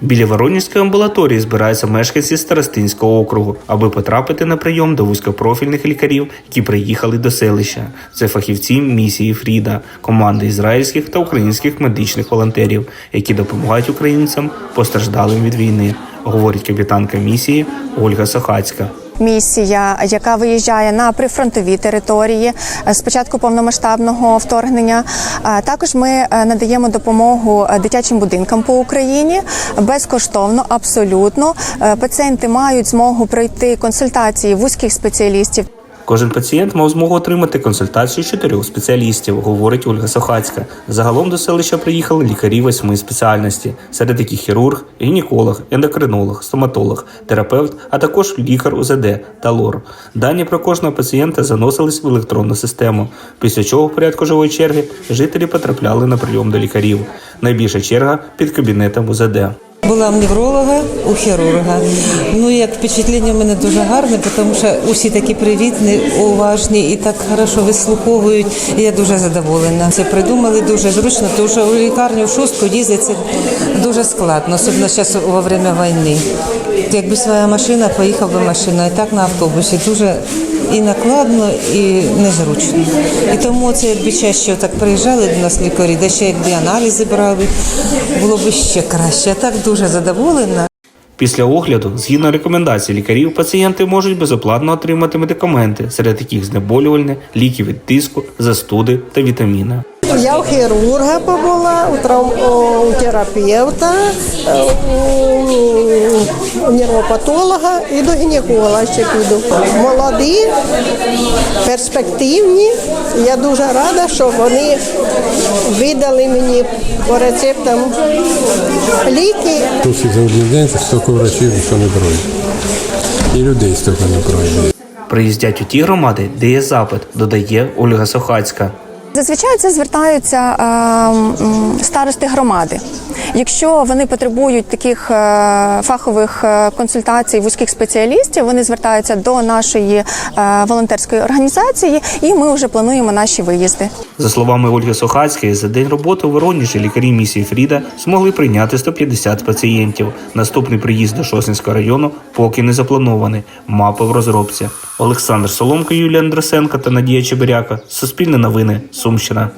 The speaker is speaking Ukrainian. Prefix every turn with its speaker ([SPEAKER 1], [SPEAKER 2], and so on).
[SPEAKER 1] Біля Воронівської амбулаторії збираються мешканці Старостинського округу, аби потрапити на прийом до вузькопрофільних лікарів, які приїхали до селища. Це фахівці місії Фріда, команди ізраїльських та українських медичних волонтерів, які допомагають українцям постраждалим від війни, говорить капітанка місії Ольга Сохацька.
[SPEAKER 2] Місія, яка виїжджає на прифронтові території е, з початку повномасштабного вторгнення. Е, Також ми е, надаємо допомогу дитячим будинкам по Україні безкоштовно, абсолютно. Пацієнти мають змогу пройти консультації вузьких спеціалістів.
[SPEAKER 1] Кожен пацієнт мав змогу отримати консультацію чотирьох спеціалістів, говорить Ольга Сохацька. Загалом до селища приїхали лікарі восьми спеціальності, серед яких хірург, гінеколог, ендокринолог, стоматолог, терапевт, а також лікар УЗД та лор. Дані про кожного пацієнта заносились в електронну систему. Після чого в порядку живої черги жителі потрапляли на прийом до лікарів. Найбільша черга під кабінетом УЗД.
[SPEAKER 3] Була в невролога, у хірурга. Ну як впечатлення в мене дуже гарне, тому що усі такі привітні, уважні і так хорошо вислуховують. Я дуже задоволена. Це придумали дуже зручно, тому що у лікарню в шостку їздити це дуже складно, особливо зараз во время війни. Якби своя машина, поїхав би машина, і так на автобусі дуже і накладно, і незручно. І тому це якби чаще так приїжджали до нас лікарі, де ще якби аналізи брали, було б ще краще. А так дуже задоволена.
[SPEAKER 1] Після огляду, згідно рекомендацій лікарів, пацієнти можуть безоплатно отримати медикаменти, серед яких знеболювальне, ліки від тиску, застуди та вітаміни.
[SPEAKER 4] У хірурга побула, у, травм... у терапевта, е, у нервопатолога і до гінеколога ще піду. Молоді, перспективні. Я дуже рада, що вони видали мені по рецептам ліки.
[SPEAKER 5] Тут за один день стільки врачів ніхто не брали. І людей стільки не брали.
[SPEAKER 1] Приїздять у ті громади, де є запит, додає Ольга Сохацька.
[SPEAKER 2] Зазвичай це звертаються е, старости громади. Якщо вони потребують таких е, фахових е, консультацій вузьких спеціалістів, вони звертаються до нашої е, волонтерської організації, і ми вже плануємо наші виїзди.
[SPEAKER 1] За словами Ольги Сохацької, за день роботи у Воронежі лікарі місії Фріда змогли прийняти 150 пацієнтів. Наступний приїзд до Шосінського району поки не запланований. Мапи в розробці. Олександр Соломко, Юлія Андресенко та Надія Чебиряка. Суспільне новини. Сумщина.